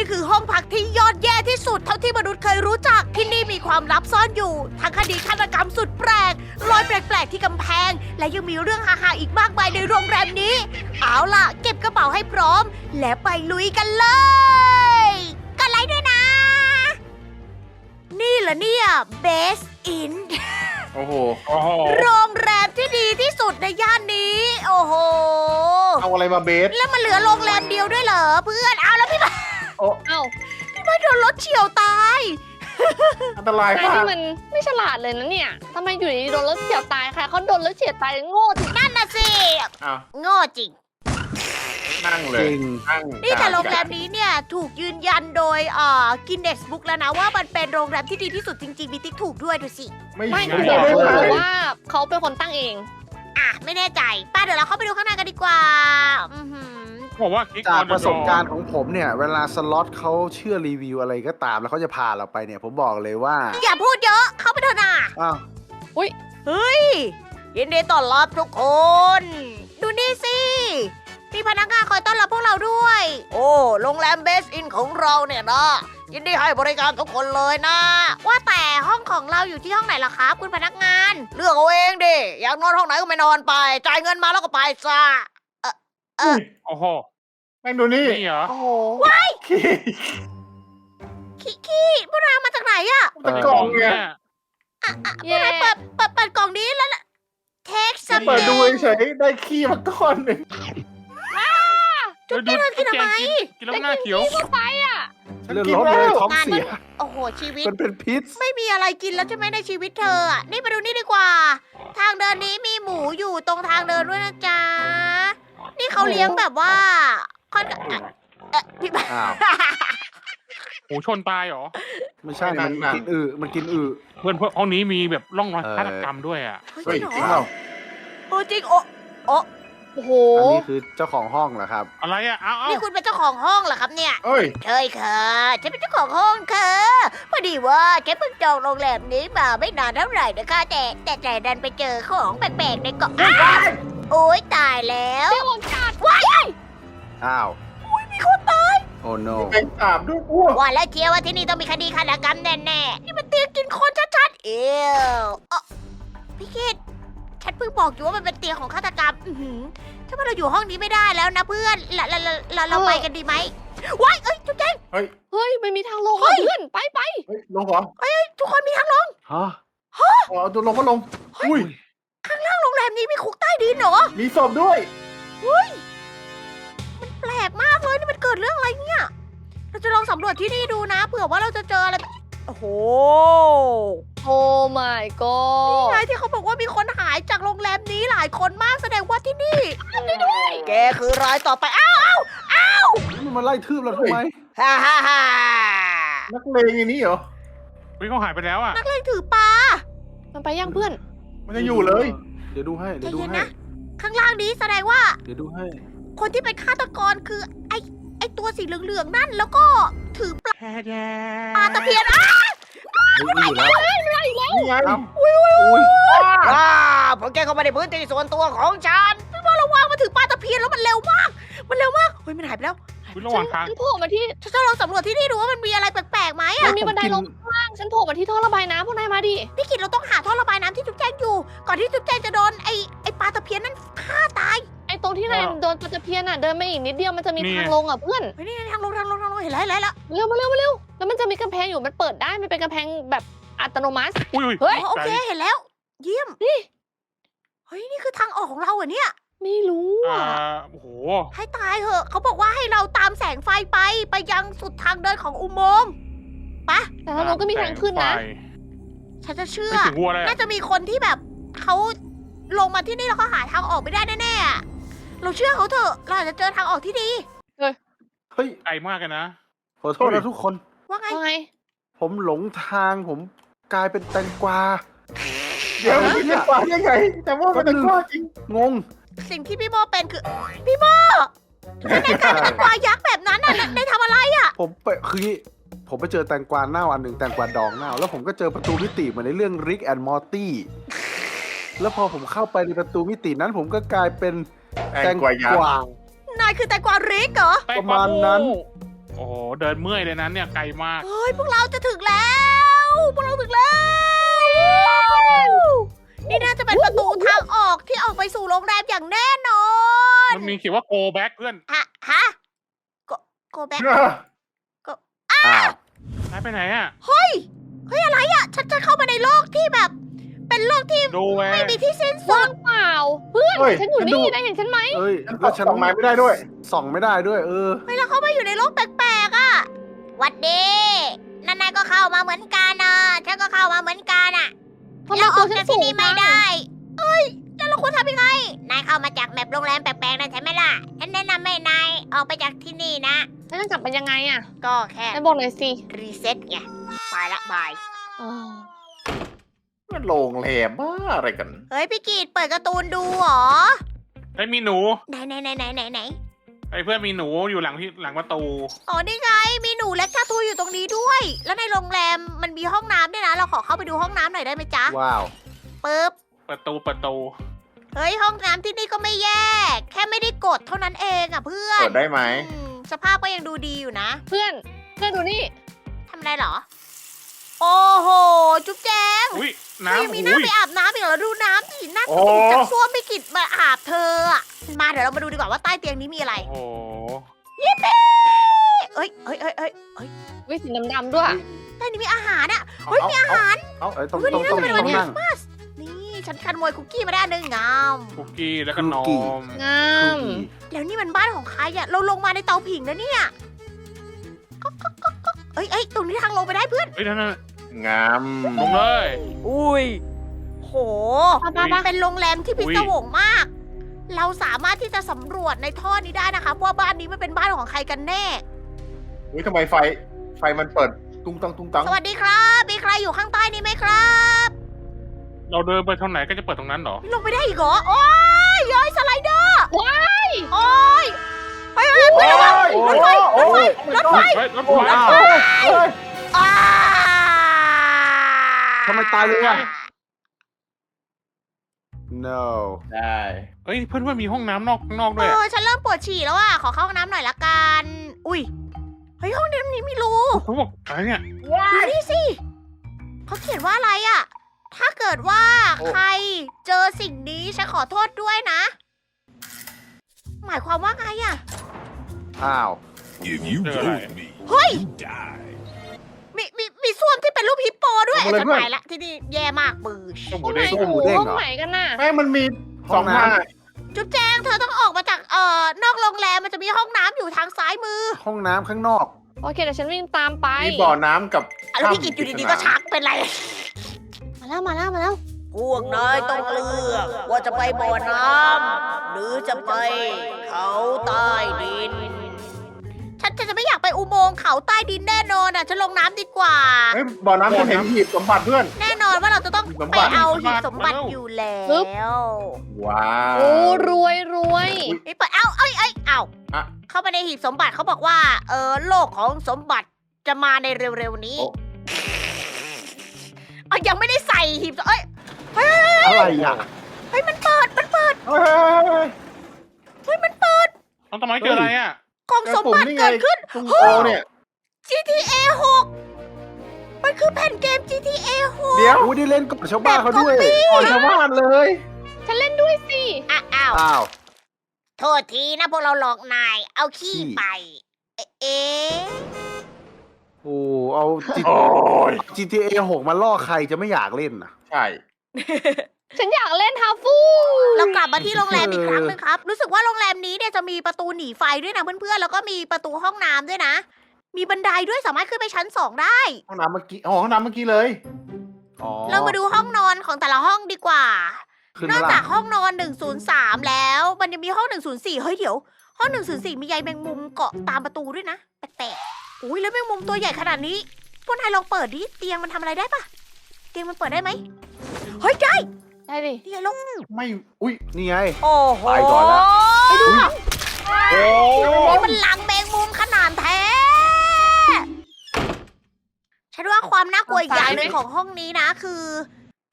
นี่คือห้องพักที่ยอดแย่ที่สุดเท่าที่มนุษย์เคยรู้จัก ที่นี่มีความลับซ่อนอยู่ ทั้งคดีฆาตกรรมสุดแปลก รอยแปลกๆที่กำแพง และยังมีเรื่องฮาๆอีกมากมายในโรงแรมนี้ เอาล่ะ เก็บกระเป๋าให้พร้อม และไปลุยกันเลยกันไลค์ด้วยนะ นี่เหรอเนี่ย Best in โอ้โห โอ้โห โรงแรมที่ดีที่สุดในย่านนี้ โอ้โห เอาอะไรมาเบส แล้วมันเหลือโรงแรมเดียวด้วยเหรอเพื่อน เอาแล้วพี่มา เอ้าพี่มาโดนรถเฉียวตาย อันตรายนายมานี่กมันไม่ฉลาดเลยนะเนี่ยทำไมอยู่ดีๆโดนรถเฉียวตายค่ะเขาโดนรถเฉียวตายโง่จริงนั่นน่ะสิอ้าวโง่จริง นั่งเลจยริง นั่งนี่แต่โรงแรมนี้เนี่ยถูกยืนยันโดยเอ่อกินเนสบุ๊กแล้วนะว่ามันเป็นโรงแรมที่ดีที่สุดจริงๆมีติ๊กถูกด้วยดูสิ ไม่ไม่ไม่เขาได้บอกเลยว่าเขาเป็นคนตั้งเอง อะ ไม่แน่ใจป้าเดี๋ยวเราเข้าไปดูข้างในกันดีกว่า อือหือ บอกว่ากิ๊กจากประสบการณ์ของผมเนี่ย เวลาสล็อตเขาเชื่อรีวิวอะไรก็ตาม แล้วเขาจะพาเราไปเนี่ย ผมบอกเลยว่าอย่าพูดเยอะเข้าไปเถอะนะอ้าวเฮ้ย ยินดีต้อนรับทุกคน ดูนี่สิ มีพนักงานคอยต้อนรับพวกเราด้วย โอ้โรงแรมเบสอินของเราเนี่ยนะ ยินดีให้บริการทุกคนเลยนะ ว่าแต่ห้องของเราอยู่ที่ห้องไหนล่ะครับ คุณพนักงาน เลือกเอาเองดิ อยากนอนห้องไหนก็ไม่นอนไป จ่ายเงินมาแล้วก็ไปซะ โอ้โหแม่งดูนี่นี่เหรอ โอ้โหขี้ขี้พวกเรามาจากไหนอะตะกล่องเนี่ยเย่เปิดเปิดเปิดกล่องนี้แล้วเทคสเปิดดูเฉยๆได้ขี้มาก้อนหนึ่งจุดเด่นเธอกินทำไม กินแล้วหน้าเขียวก็ไปอะเรื่องรถเลยท้องเสียโอ้โหชีวิต มันเป็นพิษไม่มีอะไรกินแล้วใช่ไหมในชีวิตเธออะนี่มาดูนี่ดีกว่า ทางเดินนี้มีหมูอยู่ตรงทางเดินด้วยนะจ๊ะ นี่เขาเลี้ยงแบบว่าค่อนข้างเอ่อพี่บ้าอ้าวหมูชนตายเหรอ ไม่ใช่มันกินอึมันกินอึเพื่อนเพื่อนห้องนี้มีแบบร่องรอยเออ ฆาตกรรมด้วยอะ เฮ้ยเฮ้ยจริงเหรออ้าวโอ้จริงโอ้โอ้โอ้โห อันนี้คือเจ้าของห้องเหรอครับ อะไรอะ เอาเอานี่คุณเป็นเจ้าของห้องเหรอครับเนี่ย เอ้ย ใช่ค่ะฉันเป็นเจ้าของห้องค่ะ พอดีว่าฉันเพิ่งจองโรงแรมนี้มาไม่นานเท่าไหร่นะคะ แต่แต่แต่ดันไปเจอของแปลกๆในเกาะอ้าว โอ๊ยตายแล้วเจ้าของจัดว้ายอ้าว มีคนตาย โอ้โนแม่งสาบด้วยอ้วกว่าแล้วเชียวว่าที่นี่ต้องมีคดีฆาตกรรมแน่ๆ นี่มันเตียงกินคนชัดๆ เอวเอ้อพี่คิด ฉันเพิ่งบอกอยู่ว่ามันเป็นเตียงของฆาตกรรม อือหือถ้าว่าเราอยู่ห้องนี้ไม่ได้แล้วนะเพื่อนเราเราเราเราเราไปกันดีไหมว้ายเอ้ยจุ๊บแจ้งเฮ้ยเฮ้ยมันมีทางลงอะเพื่อนไปไปเฮ้ยลงเหรอทุกคนมีทางลงฮะอ๋อตัวลงก็ลง อุ้ย ข้างล่างโรงแรมนี้มีคุกใต้ดินเหรอ มีศพด้วยมันแปลกมากเลยนี่มันเกิดเรื่องอะไรเนี่ย เราจะลองสำรวจที่นี่ดูนะ เผื่อว่าเราจะเจออะไร โอ้โห โอ้ my นี่ god ไงที่เขาบอกว่ามีคนหายจากโรงแรมนี้หลายคนมากแสดงว่าที่นี่ แกคือรายต่อไป อ้าวอ้าวอ้าวมันมาไล่ทืบเราทำไม ฮ่าฮ่าฮ่านักเลงอย่างนี้เหรอ เฮ้ยเขาหายไปแล้วอะนักเลงถือปลามันไปยังเพื่อน มันจะอยู่เลย เดี๋ยวดูให้เดี๋ยวดูใจเย็นให้ นะ ข้างล่างนี้แสดงว่าเดี๋ยวดูให้ คนที่เป็นฆาตกรคือไอไอตัวสีเหลืองๆนั่นแล้วก็ถือปลาปลาตะเพียนอ้าเฮ้ยนี่อยู่แล้ว นี่ไงเอ้าอุ้ยอ่าผมแกเข้ามาในพื้นที่ส่วนตัวของฉัน พี่ว่าระวังมาถือปลาตะเพียนแล้วมันเร็วมาก มันเร็วมาก เฮ้ยมันหายไปแล้ว วิระหว่างทาง ฉันโผล่มาที่ฉันจะลองสำรวจที่นี่ดูว่ามันมีอะไรแปลกๆไหมมัอะนมีบันไดลงข้างล่างฉันโผล่มาที่ท่อระบายน้ำพวกนายมาดิพี่กิตเราต้องหาท่อระบายน้ำที่จุ๊บแจงอยู่ ก่อนที่จุ๊บแจงจะโดนไอไอปลาตะเพียนนั้นฆ่าตายไอ้ตรงที่นายโดนปลาตะเพียนอะเดินมาอีกนิดเดียวมันจะมีนี่ ทางลงอะเพื่อนเฮ้ยนี่ทางลงทางลงทางลงเห็นแล้วเห็นแล้วเห็นแล้วเร็วมาเร็วมาเร็วแล้วมันจะมีกำแพงอยู่มันเปิดได้มันเป็นกำแพงแบบอัตโนมัติ อุ้ยอุ้ยเฮ้ยอ๋อโอเคเห็นแล้ว เยี่ยมเฮ้ยนี่คือทางออกของเราเหรอเนี่ย ไม่รู้อ่าอะ โอ้โห ให้ตายเหอะ เขาบอกว่าให้เราตามแสงไฟไปไปยังสุดทางเดินของอุโมงค์ปะแต่ทางลงก็มีทางขึ้นนะไฟฉันจะเชื่อ ไม่ถึงวัวเลยน่าอะจะมีคนที่แบบเขาลงมาที่นี่แล้วเขาหาทางออกไม่ได้แน่ๆอะเราเชื่อเขาเถอะ เราอาจจะเจอทางออกที่ดี เฮ้ย ไกลมากกันนะ ขอโทษนะทุกคน ว่าไง ว่าไง ผมหลงทางผมกลายเป็นแตงกวา เดี๋ยวมันจะกว่ายังไง แต่ว่ามันจะกว่าจริง งง สิ่งที่พี่โมเป็นคือ พี่โมในการเป็นแตงกวายักษ์แบบนั้นน่ะในในทำอะไรอะ ผมไปคืองี้ผมไปเจอแตงกวาเน่าอันหนึ่งแตงกวาดองเน่า แล้วผมก็เจอประตูมิติเหมือนในเรื่อง Rick and Morty แล้วพอผมเข้าไปในประตูมิตินั้น ผมก็กลายเป็นแตงกวายักษ์นายคือแตงกวาริกเหรอแตงประมาณนั้นโอ้โอ้โหเดินเมื่อยเลยนะเนี่ยไกลมาก เฮ้ย พวกเราจะถึงแล้ว พวกเราถึงแล้ว นี่น่าจะเป็นประตูทางออกที่ออกไปสู่โรงแรมอย่างแน่นอน มันมีเขียนว่า go back เพื่อนฮะฮะโกโกแบ็คอ้าวหายไปไหนอะ เฮ้ย เฮ้ยอะไรอะ ฉันจะเข้ามาในโลกที่แบบ เป็นโลกที่ดูแวไม่มีที่สิ้นสุว่าดงเปล่า เพื่อนเฮ้ยฉันอยู่ฉันดู นี่นะเห็นฉันไหมเอ้ยฉันแล้วฉันส่องไม้ไม่ได้ด้วย ส่องไม่ได้ด้วย เออ เฮ้ยเราเข้ามาอยู่ในโลกแปลกๆอะหวัดดีนานๆก็เข้ามาเหมือนกันนะฉันก็เข้ามาเหมือนกันอะ ทำไมเราอตัอวกฉัจากนสูที่งนี่ไม่จังได้ เอ้ยแล้วเราควรทำยังไง นายเข้ามาจากแมปโรงแรมแปลกๆนั่นใช่ไหมล่ะ ฉันแนะนำให้นายออกไปจากที่นี่นะ แล้วจะกลับไปยังไงอะก็แค่นายบอกหน่อยสิรีเซ็ตไงไปละบายอ๋อมันโรงแรมบ้าอะไรกัน เฮ้ยพี่กีดเปิดการ์ตูนดูเหรอไอ้ยมีหนูไหนไหนไหนไหนไหนไหนไอ้เพื่อนมีหนูอยู่หลังที่หลังประตู อ๋อนี่ไงมีหนูและกาทูอยู่ต รงนี้ด้วย แล้วในโรงแรมมันมีห้องน้ำด้วยนะ เราขอเข้าไปดูห้องน้ำหน่อยได้ไหมจ๊ะว้าว ปึ๊บ ประตูประตู เฮ้ยห้องน้ำที่นี่ก็ไม่แย่ แค่ไม่ได้กดเท่านั้นเองอะเพื่อนเปิดได้ไหม อืมสภาพก็ยังดูดีอยู่นะ เพื่อน เพื่อนดูนี่ทำอะไรเหรอ โอ้โห จุ๊บแจงอุ้ยเธอยังมีหน้าน้ำอุ้ย ไปอาบน้ำอีกเหรอดูน้ำสิหน้าโอ้ ตุ่มจากส้วมไปกิดมาอาบเธออะมาเดี๋ยวเรามาดูดีกว่าว่าใต้เตียงนี้มีอะไร โอ้โห เอ้ยเอ้ยเอ้ยเอ้ยเอ้ยวิสีดำๆด้วยใต้นี้มีอาหารอะเอาเฮ้ยมีอาเอาหารเอ้ยต้องวันต้นี้องน่าต้องจะเป็นวันต้องครินั่งสต์มาสนี่ฉันขโมยคุกกี้มาได้อันหนึ่งงามคุกกี้แล้วก็นคุกกี้มงาม แล้วนี่มันบ้านของใครอะเราลงมาในเตาผิงแล้วเนี่ยก๊อกก๊อกก๊อกก๊อกเอ้ยเอ้ยตรงนี้ทางลงไปได้เพื่อนเฮ้ยนั่นน่ะงามลงเลย อุ้ยโหไปไปไปเป็นโรงแรมที่พิอุ๊ยศวงมาก เราสามารถที่จะสำรวจในท่อนี้ได้นะคะว่าบ้านนี้มันเป็นบ้านของใครกันแน่ อุ้ยทำไมไฟ ไฟมันเปิดตุ้งตังตุ้งตังสวัสดีครับ มีใครอยู่ข้างใต้นี้ไหมครับ เราเดินไปทางไหนก็จะเปิดตรงนั้นเหรอ ลงไปได้อีกเหรอ โอ้ยย้อยสไลเดอร์ว้ายโอ้ยเฮ้ยเฮ้ยเพื่อนระวังโอ้รถยไฟโอ้ยรถไฟเฮ้ยรถโอ้ไฟยโอ้ยโอ้ยอ่าทำไมตายเลยอะ no ได้เฮ้ยเพื่อนเพื่อนมีห้องน้ำนอกข้างนอกเอด้วยอะอฉันเริ่มปวดฉี่แล้วอะ ขอเข้าห้องน้ำหน่อยละกัน อุ้ย เฮ้ยห้องน้ำนี้มีรูเขาบอกอะไรเนี่ยดูนี่สิเขาเขียนว่าอะไรอะ ถ้าเกิดว่าใครเจอสิ่งนี้ฉันขอโทษด้วยนะ หมายความว่าไงอะ อ้าว If you Good. go with me, Hey! you die. มีมีมีส้วมที่เป็นรูปฮิปโปด้วยเอามาเลยฉันเพื่อน ไปละที่นี่แย่มากปืนต้องห้บูองไหนเด้งส้มหมูเด้งห้องเหรอ ไหนกันน่ะ แม่งมันมีห้สอองงน้ำท่าจุ๊บแจงเธอต้องออกมาจากเอ่อนอกโรงแรมมันจะมีห้องน้ำอยู่ทางซ้ายมือห้องน้ำข้างนอกโอเคเดี๋ยวฉันวิ่งตามไป มีบ่อน้ำกับอะแล้วพี่กิจอยู่ดีๆก็ชักเป็นไร มาแล้วมาแล้วมาแล้วพวกนายต้องเลือกว่าจะไปบ่อน้ำหรือจะไปเขาใต้ดิน ฉันจะไม่อยากไปอุโมงค์เขาใต้ดินแน่นอนอะฉันลงน้ำดีกว่า เฮ้ยบ่อน้ำฉันเห็นหีบสมบัติเพื่อน แน่นอนว่าเราจะต้องหีบสมไปบัติเอาหีบสมบัติอยู่แล้วว้าว โอ้รวยรวยนี่เปิดเอาเอ้ยเอ้ยเอาอะ เข้าไปในหีบสมบัติเขาบอกว่า เออโลกของสมบัติจะมาในเร็วๆนี้โอ้เอายังไม่ได้ใส่หีบสมเอ้ยอะไรอะเฮ้ยมันเปิดมันเปิดเฮ้ยเฮ้ยเฮ้ยเฮ้ยมันเปิดต้องทำไมเจออะไรอะ กล่องเฮ้ยสมบัติปุ่มนี่ไงเกิดขึ้นตรงโอเนี่ย GTA 6 มันคือแผ่นเกม GTA 6 เดี๋ยวอุ้ยได้เล่นกับชาวบ้านเขาด้วยก่อนชาวบ้านเลยฉันเล่นด้วยสิอะอ้าวอ้าว โทษทีนะพวกเราหลอกนาย เอาขี้ขี้ ไป เอ๊ะเอ๊ะโอ้เอา G- โอ้ย GTA 6มาล่อใครจะไม่อยากเล่นอะใช่ ฉันอยากเล่นฮาฟูเรากลับมาที่โรงแรมอีกเออครั้งหนึงครับ รู้สึกว่าโรงแรมนี้เนี่ยจะมีประตูหนีไฟด้วยนะเพื่อนๆ แล้วก็มีประตูห้องน้ำด้วยนะ มีบันไดด้วยสามารถขึ้นไปชั้นสองได้ ห้องน้ำเมื่อกี้อ๋อห้องน้ำเมื่อกี้เลยอ๋อเรามาดูห้องนอนของแต่ละห้องดีกว่า ขึ้นนอกมาจาละกห้องนอน 103 แล้ว มันยังมีห้อง 104 เฮ้ยเดี๋ยว ห้อง 104 มีใยแมงมุมเกาะตามประตูด้วยนะแปลกๆอุ้ยแล้วแมงมุมตัวใหญ่ขนาดนี้พวกนายลองเปิดดิเตียงมันทำอะไรได้ปะเตียงมันเปิดได้ไหมเฮ้ยได้ ได้ดินี่ไงลงไม่ อุ้ยนี่ไง โอ้โหไปก่อนละไปดูค่ะโอ้นี่มันหลังแมงมุมขนาดแท้ ฉันว่าความน่ากลัวอีกอย่างหนึ่งของห้องนี้นะ คือ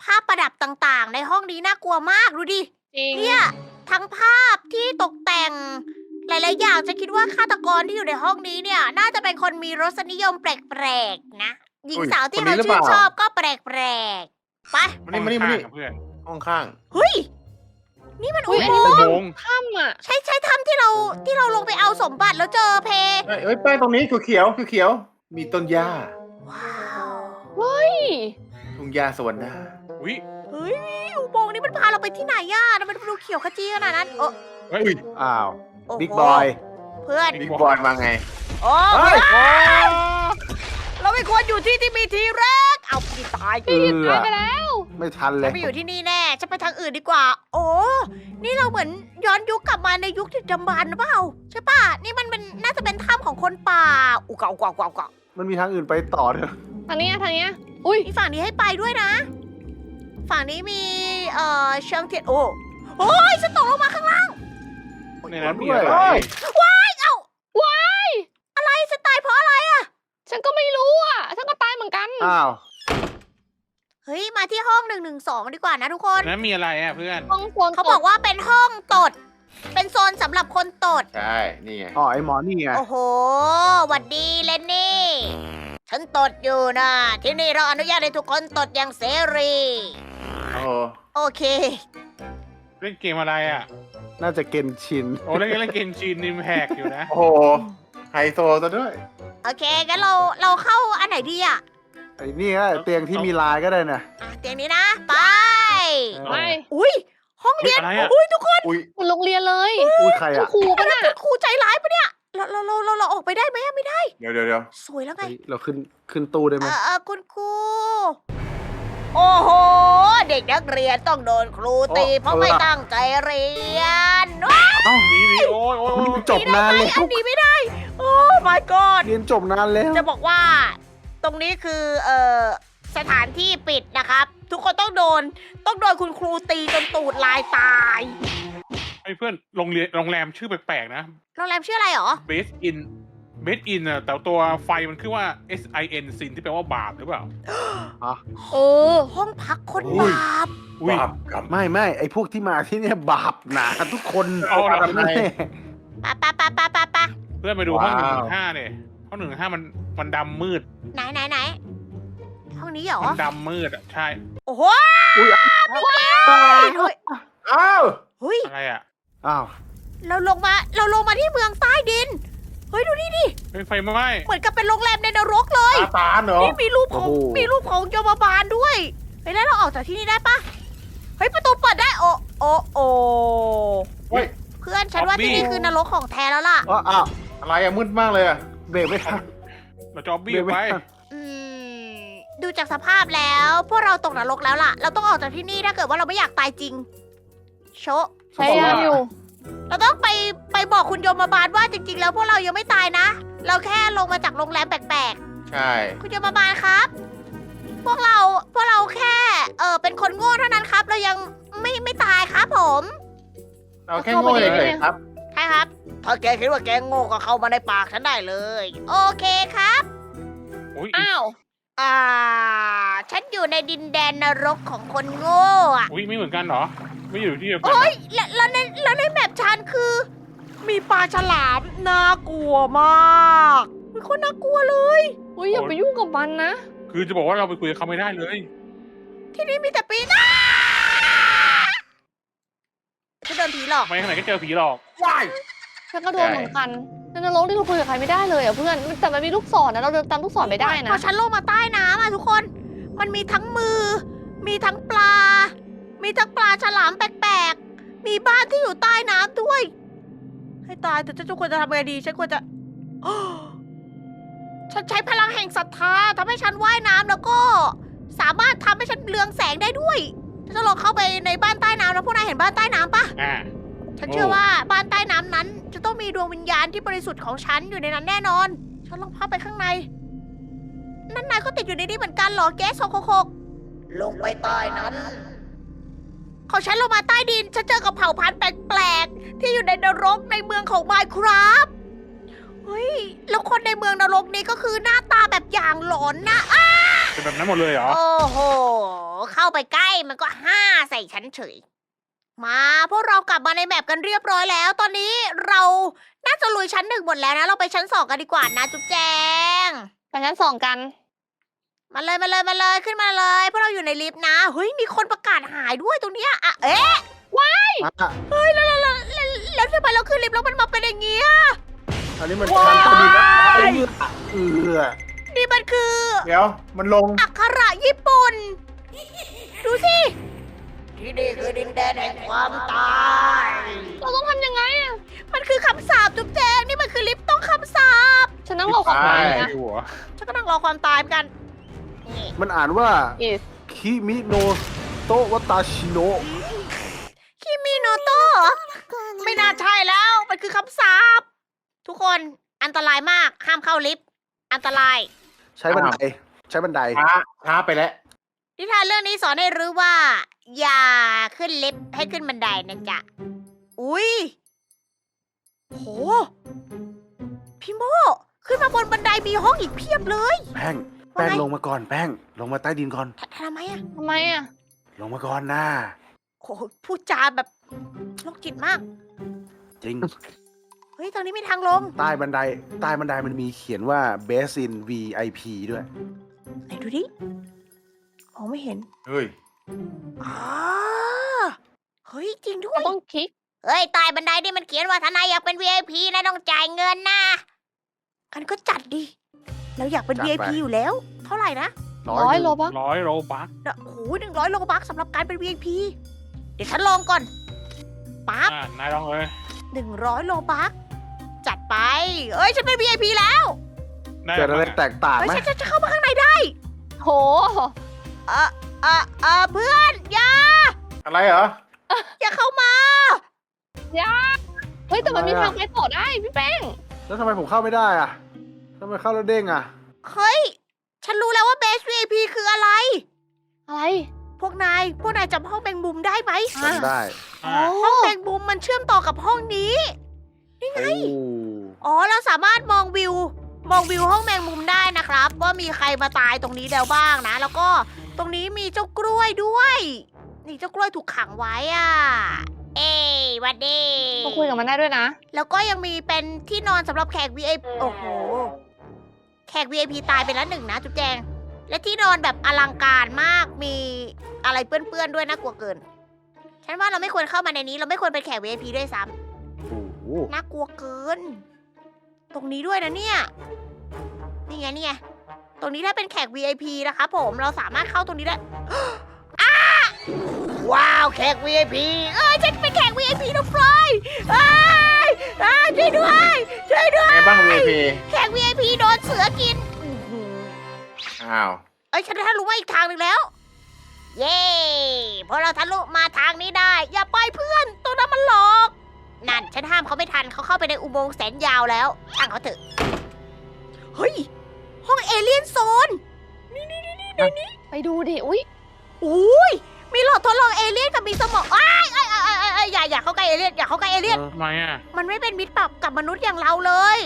ภาพประดับต่างๆ ในห้องนี้น่ากลัวมากดูดิ จริงเนี่ยทั้งภาพที่ตกแต่ง หลายๆอย่างจะคิดว่าฆาตกรที่อยู่ในห้องนี้เนี่ย น่าจะเป็นคนมีรสนิยมแปลกๆนะหญิงสาวที่เราชื่นชอบก็แปลกๆไป มานี่มานี่มานี่ข้งๆกับเพื่อน ห้องข้างเฮ้ย นี่มันอุอุ๊ยโมอุงค์โมงค์ถ้ำอะ ใช่ใช่ถ้ำที่เราที่เราลงไปเอาสมบัติแล้วเจอเพ เอ้ยเอ้ยแป้งตรงนี้เขียวๆเขียวๆมีต้นหญ้าว้าวเฮ้ยทุ่งหญ้าสวรรค์นาอุ้ยเฮ้ยอุโมงค์นี้มันพาเราไปที่ไหนย่าทำไมมันดูเขียวขจีขนาดนั้นเออเฮ้ย อ้าวโอ้โหบิ๊กบอยเพื่อนบิ๊กบอยมาไงโอ้เฮ้ยเพื่อนเราไม่ควรอยู่ที่ที่มีทีแรก เอาพี่ตายเออ ตายไปแล้ว ไม่ทันเลฉัย นไม่อยู่ที่นี่แน่จะไปทางอื่นดีกว่า โอ้ นี่เราเหมือนย้อนยุคกลับมาในยุคดึกดำบรรพ์หรือเปล่า ใช่ป่ะ นี่มันเป็นน่าจะเป็นถ้ำของคนป่า อุกเกาอุกเกาอุกเกาอุกเกามันมีทางอื่นไปต่อเถอะทางเนี้ยทางเนี้ยอุ้ย มีฝั่งนี้ให้ไปด้วยนะ ฝั่งนี้มี เอ่อเชิงเทียนโอ้โอ้ยฉันตกลงมาข้างล่างในนั้นมีด้วอะยไรว้ายเอ้าว้ายอะไร ฉันตายเพราะอะไรอะฉันก็ไม่รู้อะ ฉันก็ตายเหมือนกัน อ้าว เฮ้ย มาที่ห้องหนึ่งหนึ่งสองดีกว่านะทุกคน นั้นมีอะไรอะเพื่อน ห้องโซนเขาบอกว่าเป็นห้องตด เป็นโซนสำหรับคนตด ใช่ นี่ไง อ๋อไอหมอนี่ไงโอ้โหหวัดดีเลนนี่ ฉันตดอยู่นะ ที่นี่เราอนุญาตให้ทุกคนตดอย่างเสรี โอ้โหโอเค เล่นเกมอะไรอะ น่าจะเกนชิน โอ้เล่นเล่นเกมจีนนิมแหกอยู่นะ โอ้โหไฮโซซะด้วย โอเคงั้นเราเราเข้าอันไหนดีอะ ไอ้นี่ก็เตียงที่มีลายก็ได้นะอะเตียงนี้นะ ไป ไป อุ้ยห้องเรียน อะไรอะ อุ้ยทุกคนอุ้ยคุณโรงเรียนเลยอุ้ยใครคุณอะครูปะน่ะครูใจร้ายปะเนี่ย เราเราเราเราเราออกไปได้ไหมอะไม่ได้ เดี๋ยวเดี๋ยวเดี๋ยวสวยแล้วไง เฮ้ยเราขึ้นขึ้นตู้ได้ไหเอมอเออคุณครู โอ้โห เด็กนักเรียนต้องโดนครูตี เพราะไม่ตั้งใจเรียนว้าเอ้านี่นี่โอ้ยโอ้ยโอ้ยจบนานแล้วอันนี้ไม่ได้ โอ้ my god เรียนจบนานแล้วจะบอกว่าต รงนี้คือเอ่อสถานที่ปิดนะครับ ทุกคนต้องโดน ต้องโดนคุณครูตีจนตูดลายตายไอ้เพื่อนโรงเรียนโรงแรมชื่อแปลกๆนะ โรงแรมชื่ออะไรหรอ Base in Base in อะแต่ตัวไฟมันคือว่า S I N ซินที่แปลว่าบาปหรือเปล่าเออห้องพักคนอุ้ย บาปอุ้ย บาปกรรมไม่ไม่ไอพวกที่มาที่เนี่ยบาปหนาทุกคนเอาละแน่ปะปะปะปะปะปะเพื่อนไปดูห้องหนึ่งว้าวหนึ่งห้าเนี่ย ห้องหนึ่งห้ามันมันดำมืดไหนไหนไหนห้องนี้เหรอมันดำมืดอะใช่โอ้โหอุ้ยเฮ้ยอ้าวเฮ้ยอะไรอะอ้าวเราลงมาเราลงมาที่เมืองใต้ดินเฮ้ยดูนี่ดิเฮ้ยไฟไหม้เหมือนกับเป็นโรงแรมในนรกเลยตาตาเหรอนี่มีรูปของมีรูปของโยมบาลด้วยเฮ้ยแล้วเราออกจากที่นี่ได้ปะเฮ้ยประตูเปิดได้โอ้โอ้โอ้เฮ้ยเพื่อนฉันว่าที่นี่คือนรกของแท้แล้วล่ะอ้าวอ้าวอะไรอะมืดมากเลยอะ เบรกไม่ทัน เราจะเอาเบบี้รกไม่ไปทันอืม ดูจากสภาพแล้ว พวกเราตกนรกแล้วล่ะ เราต้องออกจากที่นี่ถ้าเกิดว่าเราไม่อยากตายจริง โชะพยายามอยู่ เราต้องไปไปบอกคุณโยมบาลว่าจริง ๆ แล้วพวกเรายังไม่ตายนะ เราแค่ลงมาจากโรงแรมแปลกใช่ ๆ คุณโยมบาลครับ พวกเราพวกเราแค่เออเป็นคนโง่เท่านั้นครับ เรายังไม่ไม่ตายครับผม เราแค่โง่เฉยๆครับ ใช่ครับ ถ้าแกคิดว่าแกโง่ก็เข้ามาในปากฉันได้เลย โอเคครับ อุ้ยอ้าว อ่า ฉันอยู่ในดินแดนนรกของคนโง่อะอุ้ยไม่เหมือนกันเหรอ ไม่อยู่ที่เดียวกันโอ้ยแล้วแล้วในแล้วในแมปฉันคือ มีปลาฉลามน่ากลัวมากมีคนน่ากลัวเลยอุ้ยอย่าไปยุ่งกับมันนะคือจะบอกว่าเราไปคุยกับเขาไม่ได้เลย ที่นี่มีแต่ปีน่าฉันโดนผีหลอกไปข้างไหนก็เจอผีหลอกว้าย ฉันก็โดนเหมือนกันในนรกที่เราคุยกับใครไม่ได้เลยอะเพื่อน แต่มันมีลูกศรนะเราเดินตามลูกศรไม่ได้พนะอฉันลงมาใต้น้ำอะทุกคน มันมีทั้งมือ มีทั้งปลา มีทั้งปลาฉลามแปลกๆ มีบ้านที่อยู่ใต้น้ำด้วย ให้ตายแต่ฉันจะควรจะทำไงดี ฉันควรจะฉันใช้พลังแห่งศรัทธาทำให้ฉันว่ายน้ำแล้วก็ สามารถทำให้ฉันเรืองแสงได้ด้วยฉันจะลองเข้าไปในบ้านใต้น้ำแล้วพวกนายเห็นบ้านใต้น้ำปะอ่า ฉันเชื่อว่าบ้านใต้น้ำนั้น จะต้องมีดวงวิญญาณที่บริสุทธิ์ของฉันอยู่ในนั้นแน่นอน ฉันลองพาไปข้างใน นั่นนายก็ติดอยู่ในนี้เหมือนกันเหรอแก๊สหกหกลงไปใต้นั้น ของฉันลงมาใต้ดิน ฉันเจอกับเผ่าพันธุ์แปลกๆ ที่อยู่ในนรกในเมืองของไมค์ครับเฮ้ย แล้วคนในเมืองนรกนี้ก็คือหน้าตาแบบอย่างหลอนนะอ้าเป็นแบบนั้นหมดเลยเหรอ โอ้โห เข้าไปใกล้มันก็ห้าใส่ฉันเฉย มาพวกเรากลับมาในแมปกันเรียบร้อยแล้ว ตอนนี้เราน่าจะลุยชั้นหนึ่งหมดแล้วนะ เราไปชั้นสองกันดีกว่านะ จุ๊บแจง ไปชั้นสองกัน มาเลยมาเลยมาเลยขึ้นมาเลยพวกเราอยู่ในลิฟต์นะเฮ้ยมีคนประกาศหายด้วยตรงเนี้ยอะเอ๊ะอะเฮ้ยแล้วแล้วแล้วแล้วแล้วทำไมเราขึ้นลิฟต์แล้วมันมาเป็นอย่างเงี้ย อันนี้มันว้าย ชั้นใต้ดินนะไอ้เหี้ยเออนี่มันคือ เดี๋ยว มันลงอักขระญี่ปุ่น ดูสิ ที่นี่คือดินแดนแห่งความตาย เราต้องทำยังไงอะมันคือคำสาปจุ๊บแจงนี่มันคือลิฟต์ต้องคำสาปฉันต้องรอความหมายนะหัวฉันก็นั่งรอความตายเหมือนกันนี่มันอ่านว่า is คิมิโนโตะวัตาชิโนะคิมิโนโตะเหรอไม่น่าใช่แล้ว มันคือคำสาปทุกคนอันตรายมากห้ามเข้าลิฟต์อันตราย ใช้บันไดใช้บันไดช้าช้าไปแล้ว นิทานเรื่องนี้สอนให้รู้ว่า อย่าขึ้นลิฟต์ให้ขึ้นบันไดนะจ๊ะ อุ้ยโห พี่โมขึ้นมาบนบันไดมีห้องอีกเพียบเลย แป้งว่าแป้งไง ลงมาก่อนแป้ง ลงมาใต้ดินก่อน ททำไมอะทำไมอะลงมาก่อนนะโหพูดจาแบบโรคจิตมาก จริง เฮ้ยตรงนี้มีทางลง ใต้บันได ใต้บันไดมันมีเขียนว่า Best in VIP ด้วย ไหนดูดิมองไม่เห็น เฮ้ย อ๋อเฮ้ยจริงด้วเราย ต้องคลิก เฮ้ยใต้บันไดนี่มันเขียนว่าถ้านายอยากเป็น VIP นะต้องจ่ายเงินนะกันก็จัดดิ เราอยากเป็น จัดไป VIP อยู่แล้ว เท่าไหร่นะร้อยหนึ่งโลบักร้อยโรบักโอ้โหหนึ่งร้อยโลบักสำหรับการเป็น VIP เดี๋ยวฉันลองก่อนปั๊บอะนายลองเลยหนึ่งร้อยโลบักจัดไป เอ้ย ฉันเป็น VIP แล้วนายเกิดอะไรแตกต่างเฮ้ยไหมฉันจะจะเข้ามาข้างในได้ โห เออ เออเออเพื่อนอย่าอะไรเหรอ อย่าเข้ามาเฮ้ยแต่มันมีทางไปต่อได้พี่แป้งแล้วทำไมผมเข้าไม่ได้อะทำไมเข้าแล้วเด้งอะ เฮ้ย ฉันรู้แล้วว่า Best VIP คืออะไร อะไรพวกนาย พวกนายจำห้องแมงมุมได้ไหมจำได้ อะห้องแมงมุมมันเชื่อมต่อกับห้องนี้ นี่ไง โอ้อ๋อ เราสามารถมองวิว มองวิวห้องแมงมุมได้นะครับ ว่ามีใครมาตายตรงนี้แล้วบ้างนะ แล้วก็ ตรงนี้มีเจ้ากล้วยด้วย นี่เจ้ากล้วยถูกขังไว้อะ เอ้ยหวัดดีต้องคุยกับมันได้ด้วยนะ แล้วก็ยังมีเป็นที่นอนสำหรับแขก VIP โอ้โห แขก VIP ตายไปแล้วหนึ่งนะจุ๊บแจง และที่นอนแบบอลังการมาก มีอะไรเปื้อนๆด้วยน่ากลัวเกิน ฉันว่าเราไม่ควรเข้ามาในนี้ เราไม่ควรเป็นแขก VIP ด้วยซ้ำโหน่ากลัวเกิน ตรงนี้ด้วยนะเนี่ย นี่ไงนี่ไง ตรงนี้ถ้าเป็นแขก VIP นะคะผมเราสามารถเข้าตรงนี้ได้อ้าว้าวแขก VIP เอ้ยฉันเป็นแขก VIP น้องฟลอยเอ้ยเอ้ยช่วยด้วยช่วยด้วย ไงบ้าง VIP แขก VIP โดนเสือกินอื้อหืออ้าว เอ้ยฉันทะลุมาอีกทางหนึ่งแล้ว เย้พอเราทะลุมาทางนี้ได้ อย่าไปเพื่อนตัวนั้นมันหลอก นั่นฉันห้ามเขาไม่ทันเขาเข้าไปในอุโมงค์แสนยาวแล้วช่างเขาเถอะ เฮ้ย ห้องเอเลี่ยนโซน ไปดูดิ อุ้ยอุ้ยมีหลอดทดลองเอเลี่ยนกับมีสมองอ้ายอ้ายอ้ายอ้ายอ้ายอย่าอย่าเข้าใกล้เอเลี่ยนอย่าเข้าใกล้เอเลี่ยนเออทำไมอะ มันไม่เป็นมิตรกับกับมนุษย์อย่างเราเลย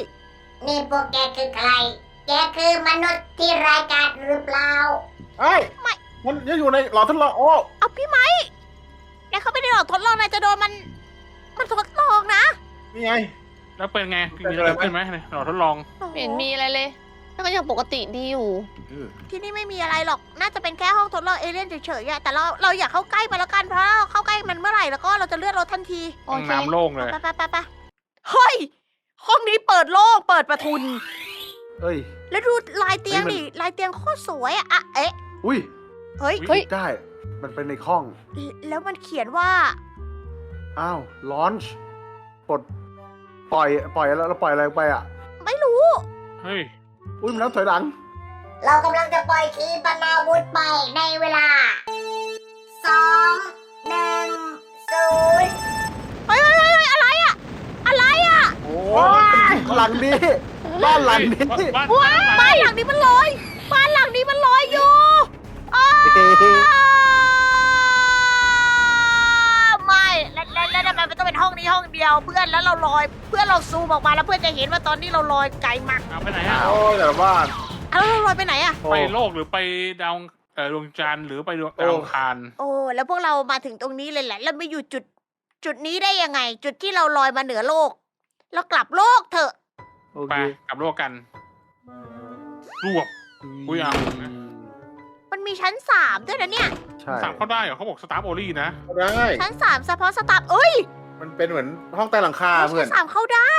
นี่พวกแกคือใคร แกคือมนุษย์ที่รายการหรือเปล่าเอ้ยไม่ มันยังอยู่ในหลอดทดลองโอ้เอาพี่ไหมนายเข้าไปในหลอดทดลองนายจะโดนมัน มันทดลองนะนี่ไง แล้วเป็นไงเป็นมีอะไรอะไรขึ้นไหมเนี่ยเราทดลองไม่เห็นมีอะไรเลยถ้า ก็ยังปกติดีอยู่ ที่นี่ไม่มีอะไรหรอก น่าจะเป็นแค่ห้องทดลองเอเลี่ยนเฉยๆอะแต่เราเราอยากเข้าใกล้มันแล้วกัน เพราะเราเข้าใกล้มันเมื่อไหร่แล้วก็เราจะเลื่อนรถทันทีโอห้องเคน้ำโล่งเลย ไปไปไปไปเฮ้ย ห้องนี้เปิดโล่งเปิดประทุน เอ้ย แล้วดูลายเตียงเฮ้ยมัน ดิ ลายเตียงโคตรสวยอะอะเอ๊ะ อุ้ยเฮ้ยอุ๊เฮ้ย ได้ มันเป็นในห้อง แล้วมันเขียนว่า อ้าวลอนช์ปลด ปล่อย ปล่อยแล้วเราปล่อยอะไรไปอะ ไม่รู้ เฮ้ย อุ้ยมันนับถอยหลัง เรากำลังจะปล่อยขีปนาวุธไปในเวลาสองหนึ่งศูนย์เฮ้ยเฮ้ยเฮ้ยอะไรอะอะไรอะโอ้หลังนี้บ้านหลังนี้บ้านว้าบ้านหลังนี้มันลอยบ้านหลังนี้มันลอยอยู่อ้าวไม่ แล้วแล้วแล้วทำไมมันต้องเป็นห้องนี้ห้องเดียวเพื่อนแล้วเราลอย เพื่อนเราซูมออกมาแล้วเพื่อนจะเห็นว่าตอนนี้เราลอยไกลมากเอาไปไหนอะโอ้ยแต่ละบ้านเอาแล้วเราลอยไปไหนอะไปโลกหรือไปดาวเอ่อดวงจันทร์หรือไปดวงดาวอังคารโอ้แล้วพวกเรามาถึงตรงนี้เลยแหละ แล้วไม่อยู่จุดจุดนี้ได้ยังไง จุดที่เราลอยมาเหนือโลก เรากลับโลกเถอะโอไปเคกลับโลกกันรวบอุ๊ยเอามัน มีชั้นสามด้วยนะเนี่ย ใช่สั่งเขาได้เหรอเขาบอกสตาร์โอลี่นะ ได้ ชั้นสามเฉพาะสตาฟเอ้ยมันเป็นเหมือนห้องใต้หลังคาเพื่อชั้นนสามเข้าได้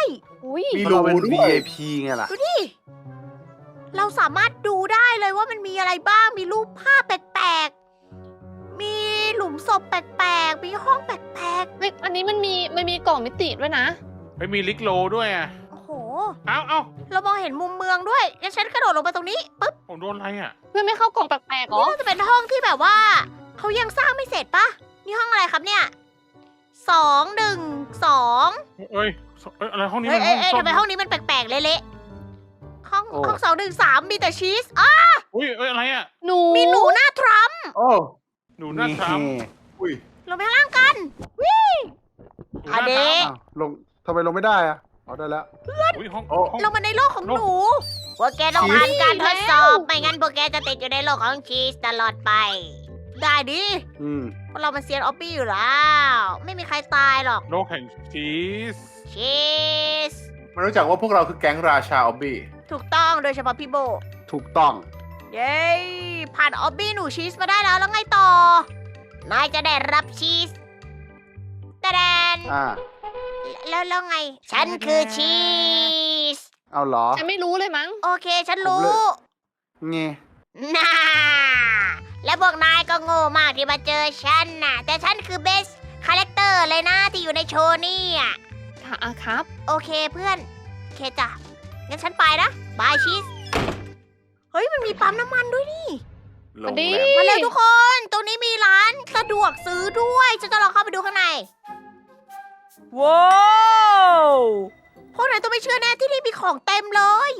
อุ้ยมีเพราะเราเป็นรูด้วย VIP ไงล่ะ ดูดิ เราสามารถดูได้เลยว่ามันมีอะไรบ้าง มีรูปภาพแปลกๆ มีหลุมศพแปลกๆ มีห้องแปลกเฮ้ยอันนี้มันมีมันมีกล่องมิติด้วยนะไม่มีลิกโลด้วยอะๆโอ้โห เอ้าเอ้าเรามองเห็นมุมเมืองด้วยงั้นฉันกระโดดลงไปตรงนี้ปึ๊บผมโดนอะไรอะเพื่อนไม่เข้ากล่องแปลกๆเหรนี่อน่าจะเป็นห้องที่แบบว่าเขายังสร้างไม่เสร็จปะนี่ห้องอะไรครับเนี่ยสองหนึ่งสองเอ้ยเอ้ยอะไรห้องนี้เอ้มัยนเอ้ห้ยองเอ้ยส้มทำไมห้องนี้มันแปลกๆเละๆห้องโอ้ ห้องสองหนึ่งสามมีแต่ชีสอะอุ้ยเอ้ยอะไรอะหนูมีหนูหน้าทรัมป์โอ้หนูหน้าทรัมป์อุ้ยลงไปข้างล่างกัน หนูหน้าอะทเดรัมป์อ้าวลงทำไมลงไม่ได้อะ เอาได้แล้วอุ้ยห้องโอ้ ห้อง ลงมาในโลกของหนู พวกแกต้องผ่านการทดสอบ ไม่งั้นพวกแกจะติดอยู่ในโลกของชีสตลอดไป ได้ดิอืมพวกเรามันเซียนออปปี้อยู่แล้ว ไม่มีใครตายหรอก โลกแห่งชีส ชีส มันรู้จักว่าพวกเราคือแก๊งราชาออบบี้ ถูกต้องโดยเฉพาะพี่โบ ถูกต้อง เย้ผ่านออบบี้หนูชีสมาได้แล้วแล้วไงต่อ นายจะได้รับชีสตะแดน อ่า แล้วแล้วไง ฉันคือชีส เอาเหรอ ฉันไม่รู้เลยมั้ง โอเค ฉันผมรู้เลยไง น่า และพวกนายก็โง่มากที่มาเจอฉันน่ะ แต่ฉันคือเบสคาแรคเตอร์เลยนะที่อยู่ในโชว์นี่อะค่ะอะครับ โอเคเพื่อนโอเคจ้ะงั้นฉันไปนะ บายชีส เฮ้ย มันมีปั๊มน้ำมันด้วยนี่โรสวังสดีแรม มาเร็วทุกคน ตรงนี้มีร้านสะดวกซื้อด้วย ฉันจะลองเข้าไปดูข้างใน ว้าวพวกนายต้องไม่เชื่อแน่ที่นี่มีของเต็มเลย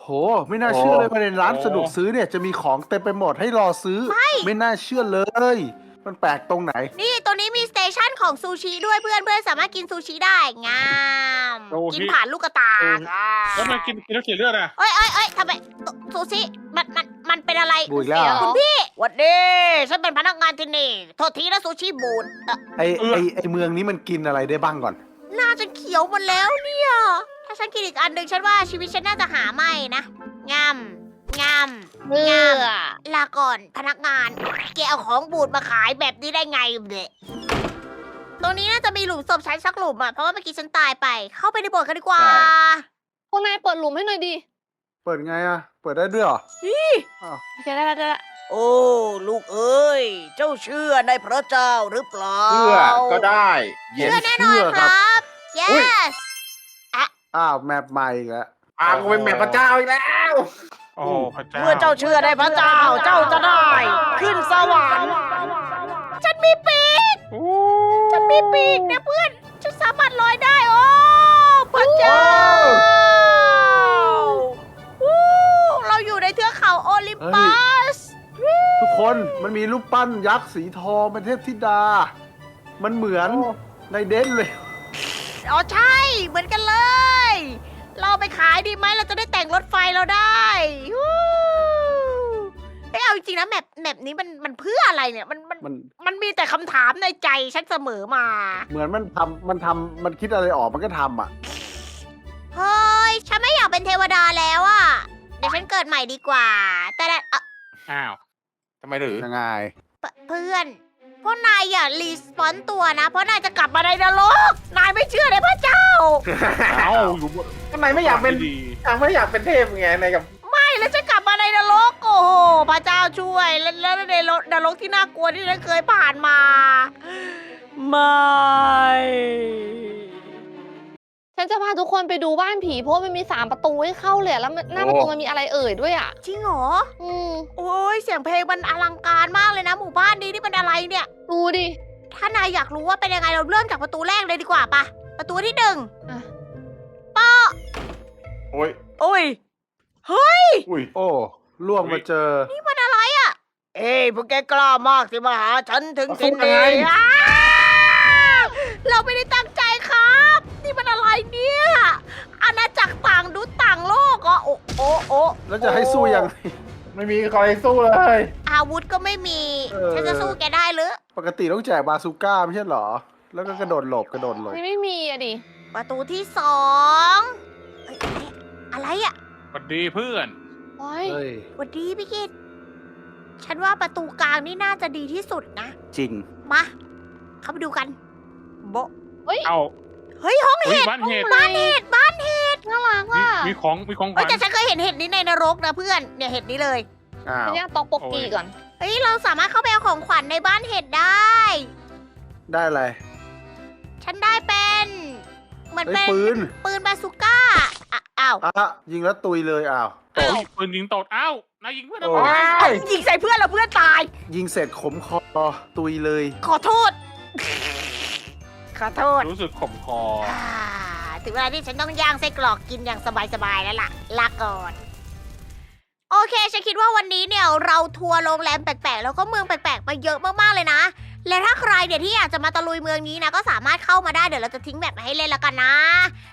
โห ไม่น่าเชื่อเลยภายในร้านสะดวกซื้อเนี่ยจะมีของเต็มไปหมดให้รอซื้อ ไม่น่าเชื่อเลย มันแปลกตรงไหน นี่ตรงนี้มีสเตชันของซูชิด้วยเพื่อนเพื่อนสามารถกินซูชิได้งามกินผ่านลูกกระตาค่ะแล้วมันกินกินแล้วเสียเลือดอะเอ้ยเอ้ยเอ้ยทำไมซูชิมันมันมันเป็นอะไรบูดอีกแล้วเหรอ คุณพี่หวัดดีฉันเป็นพนักงานที่นี่โทษทีนะซูชิบูดเอ่อไอไอไอเมืองนี้มันกินอะไรได้บ้างก่อน หน้าฉันเขียวหมดแล้วเนี่ย ถ้าฉันกินอีกอันหนึ่งฉันว่าชีวิตฉันน่าจะหาไม่นะงาม งามเมื่อ ลาก่อนพนักงาน แกเอาของบูดมาขายแบบนี้ได้ไงเด็ตรงนี้น่าจะมีหลุมศพฉันสักหลุมอะ เพราะว่าเมื่อกี้ฉันตายไป เข้าไปในโบสถ์กันดีกว่าพวกนายเปิดหลุมให้หน่อยดิเปิดไงอะเปิดได้ด้วยเหรอ โอเคได้แล้วได้แล้วโอ้ ลูกเอ้ย เจ้าเชื่อในพระเจ้าหรือเปล่า เชื่อก็ได้เย็นเชื่อแน่นอนเชื่อคครัรับ บ yes อ้าว แมปใหม่อีกแล้วอ่างเป็นแม่พระเจ้าอีกแล้ว โอ้พระเจ้าเมื่อเจ้าเชื่อในพระเจ้าเจ้าจะได้ ขึ้นสวรรค์ฉันมีปีก โอ้ฉันมีปีกนะเพื่อน ฉันสามารถลอยได้โอ้พระเจ้าวู้เราอยู่ในเทือกเขาโอลิมปัส ทุกคนมันมีรูปปั้นยักษ์สีทองเป็นเทพธิดา มันเหมือนในเดนเลย อ๋อใช่ เหมือนกันเลย เราไปขายดีไหมเราจะได้ แต่งรถไฟเราได้วู้เอ้ยเอาจริงๆนะแมปแมปนี้มันมันเพื่ออะไรเนี่ย มันมันมันมันมีแต่คำถามในใจฉันเสมอมา เหมือนมันทำมันทำมันคิดอะไรออกมันก็ทำอะ เฮ้ย ฉันไม่อยากเป็นเทวดาแล้วอะเดี๋ยวฉันเกิดใหม่ดีกว่า แต่ละเอ่ออ้าวทำไมหรือยังไงเปเพื่อน พวกนายอย่ารีสปอนตัวนะ เพราะนายจะกลับมาในนรก นายไม่เชื่อในพระเจ้า เอ้าอยู่บนทำไมไม่อยากเป็นดีอะไม่อยากเป็นเทพไงในกับไม่แล้วจะกลับมาในนรกโอ้โหพระเจ้าช่วย แล้วแล้วในนรกที่น่ากลัวที่ฉันเคยผ่านมา ไม่ ฉันจะพาทุกคนไปดูบ้านผีเพราะว่ามันมีสามประตูให้เข้าเลยอะแล้วมันหน้าประตูมันมีอะไรเอ่ยด้วยอะ จริงเหรอ อืมโอ้ยเสียงเพลงมันอลังการมากเลยนะ หมู่บ้านนี้นี่เป็นอะไรเนี่ย ดูดิ ถ้านายอยากรู้ว่าเป็นยังไงเราเริ่มจากประตูแรกเลยดีกว่าปะประตูที่หนึ่งอะป้อโอ้ยโอ้ยเฮ้ย อุ้ย โอ้ล่วงมาเจอ นี่มันอะไรอะ เอ้ยพวกแกกล้ามากที่มาหาฉันถึงที่นี่ อ้าเราไม่ได้ตั้ง เนี่ย อาณาจักรต่างดูต่างโลกเหรอะโอ้โอ้โอ้แล้วจะให้สู้ยังไง ไม่มีใครสู้เลย อาวุธก็ไม่มี เออ ฉันจะสู้แกได้หรือ ปกติต้องแจกบาซูก้าไม่ใช่เหรอ แล้วก็กระโดดหลบกระโดดหลบ นี่ไม่มีอะดิ ประตูที่สองเอ้ยเอ๊ะอะไรอะสวัสดีเพื่อน โอ้ย เฮ้ยสวัสดีพี่กิตฉันว่าประตูกลางนี่น่าจะดีที่สุดนะ จริง มา เข้าไปดูกัน โบะเอา เฮ้ยห้องเฮ้ยบ้านเห็ดบ้านเห็ดบ้านเห็ดน่ารักมีอะมีของมีของขเอ้วัยญแต่ฉันเคยเห็นเห็ดนี้ในนรกนะเพื่อนเนี่ยเห็ดนี้เลยอ้าว ฉันย่างตอกปกกีก่อน เฮ้ยเราสามารถเข้าไปเอาของขวัญในบ้านเห็ดได้ ได้อะไรฉันได้เป็นเหมือนเฮ้ยเป็น ปืนปืนบาซูก้าอะอ้าวอะยิงแล้วตุยเลยอ้าวโอ้ยปืนยิงตดอ้าวนายยิงเพื่อนทำโอ้ไมว้าย ยิงใส่เพื่อนแล้วเพื่อนตาย ยิงเสร็จขมคอตุยเลย ขอโทษ ขอโทษรู้สึกขมคอ อ่าถึงเวลาที่ฉันต้องย่างไส้กรอกกินอย่างสบายๆแล้วล่ะ ลาก่อน โอเค ฉันคิดว่าวันนี้เนี่ยเราทัวร์โรงแรมแปลกๆ แล้วก็เมืองแปลกๆมาเยอะมากๆเลยนะ และถ้าใครเนี่ยที่อยากจะมาตะลุยเมืองนี้นะ ก็สามารถเข้ามาได้เดี๋ยวเราจะทิ้งแบบมาให้เล่นแล้วกันนะ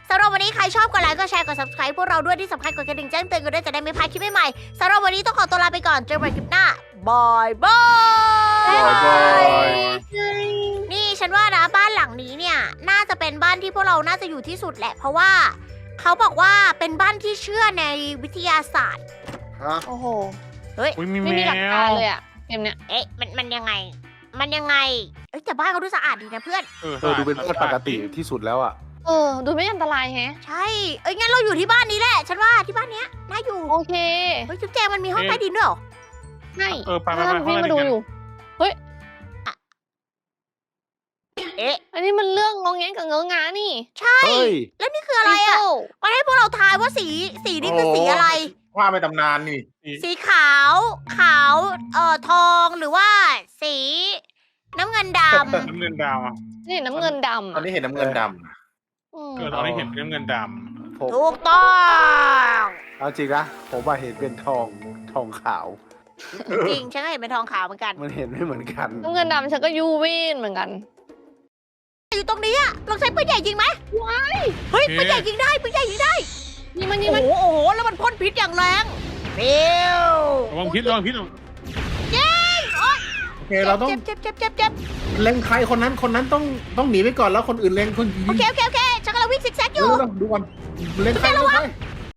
สำหรับวันนี้ใครชอบก็ไลค์ก็แชร์ก็ subscribe พวกเราด้วยที่สำคัญกดกระดิ่งแจ้งเตือนกันด้วยจะได้ไม่พลาดคลิปใหม่ๆสำหรับวันนี้ต้องขอตัวลาไปก่อนเจอกันใหม่คลิปหน้าบายบาย บ๊ายบาย นี่ฉันว่านะบ้า นหลังนี้เนี่ยน่าจะเป็นบ้านที่พวกเราน่าจะอยู่ที่สุดแหละ เพราะว่าเขาบอกว่าเป็นบ้านที่เชื่อในวิทยาศาสตร์ ฮะโอ้โหอุ้ยมีไม่แมมีหลักวการเลยอะเกมเนี้ย เอ๊ะมันมันยังไง มันยังไงเอ้ยแต่บ้านเขาดูสะอาดดีนะเพื่อนเออเออดูเป็นบ้านปกติที่สุดแล้วอะ เออ ดูไม่อันตรายแฮะ ใช่ เอ้ยงั้นเราอยู่ที่บ้านนี้แหละ ฉันว่าที่บ้านเนี้ยน่าอยู่ โอเคเฮ้ยจุ๊บแจงมันมีห้องใต้ดินด้วยเหรอ ใช่เออไปไปถ้าไปพี่มาดูอยู่ เอ๊ะ อันนี้มันเรื่องงองแงงกับเงื้องานี่ใช่ เฮ้ย แล้วนี่คืออะไรอะ มันให้พวกเราทายว่าสี สีนี้คือสีอะไร ว่าไปตำนานนี่ สีขาว ขาว เอ่อ ทอง หรือว่า สี น้ำเงินดำน้ำเงินดำอะนี่น้ำเงินดำตอนนี้เห็นน้ำเงินดอืมเออตอนนี้เห็นน้ำเงินดผมถูกต้อง เอาจริงนะผมว่าเห็นเป็นทองทองขาว จริง ฉันก็เห็นเป็นทองขาวเหมือนกัน มันเห็นไม่เหมือนกัน น้ำเงินดำฉันก็ยูวินเหมือนกัน อยู่ตรงนี้อะลองใช้ปืนใหญ่ยิงไหมว้ายเฮ้ยปืนใหญ่ยิงได้ปืนใหญ่ยิงได้นี่มันนี่โอ้มันโหโอ้โหแล้วมันพ่นพิษอย่างแรงฟิวำระวังพิษระวังพิษำโอเค เราต้องเจ็บเจ็บเจ็บเจ็บเจ็บเล็งใครคนนั้นคนนั้นต้องต้องหนีไปก่อนแล้วคนอื่นเล็งคนยิโองเคโอเคโอเคฉันกำลังวิ่งซิกแซกอยู่ดูดูก่อนเล็งใครเล็งใคร